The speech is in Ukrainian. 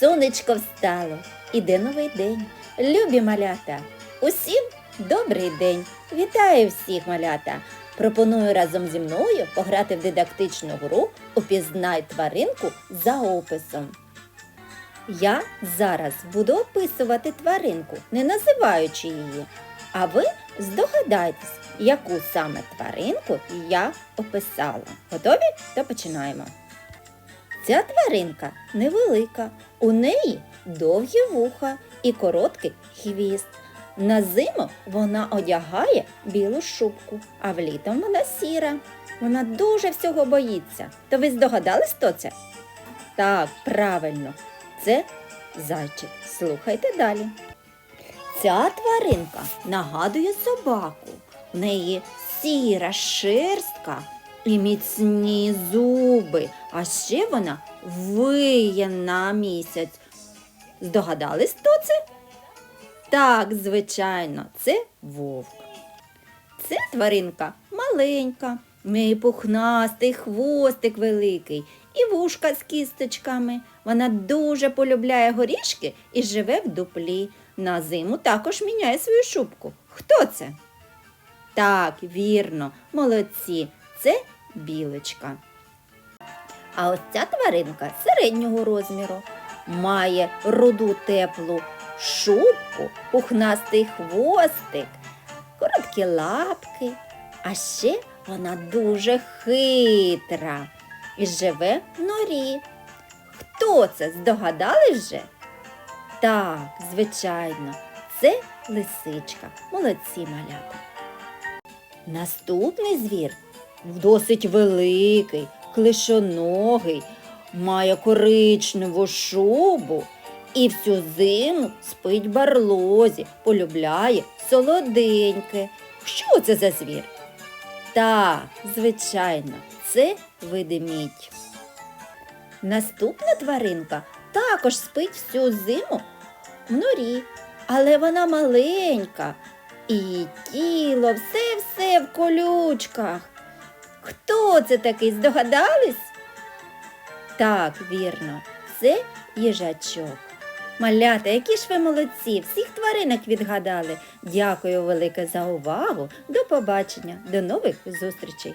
Сонечко встало, іде новий день. Любі малята, усім добрий день. Вітаю всіх малята. Пропоную разом зі мною пограти в дидактичну гру Упізнай тваринку за описом. Я зараз буду описувати тваринку, не називаючи її. А ви здогадайтесь, яку саме тваринку я описала. Готові? То починаємо. Ця тваринка невелика, у неї довгі вуха і короткий хвіст. На зиму вона одягає білу шубку, а влітом вона сіра. Вона дуже всього боїться. То ви здогадались, хто це? Так, правильно, це зайчик. Слухайте далі. Ця тваринка нагадує собаку. В неї сіра шерстка і міцні зуби, а ще вона виє на місяць. Здогадались, хто це? Так, звичайно, це вовк. Це тваринка маленька, неї пухнастий хвостик великий і вушка з кісточками. Вона дуже полюбляє горішки і живе в дуплі. На зиму також міняє свою шубку. Хто це? Так, вірно, молодці, це білочка. А ось ця тваринка середнього розміру. Має руду теплу шубку, пухнастий хвостик, короткі лапки. А ще вона дуже хитра і живе в норі. Хто це? Здогадали вже? Так, звичайно, це лисичка. Молодці малята. Наступний звір досить великий, клишоногий, має коричневу шубу і всю зиму спить барлозі, полюбляє солоденьке. Що це за звір? Так, звичайно, це ведмідь. Наступна тваринка також спить всю зиму в норі, але вона маленька, і тіло все-все в колючках. Хто це такий? Здогадались? Так, вірно, це їжачок. Малята, які ж ви молодці, всіх тваринок відгадали. Дякую велике за увагу. До побачення, до нових зустрічей.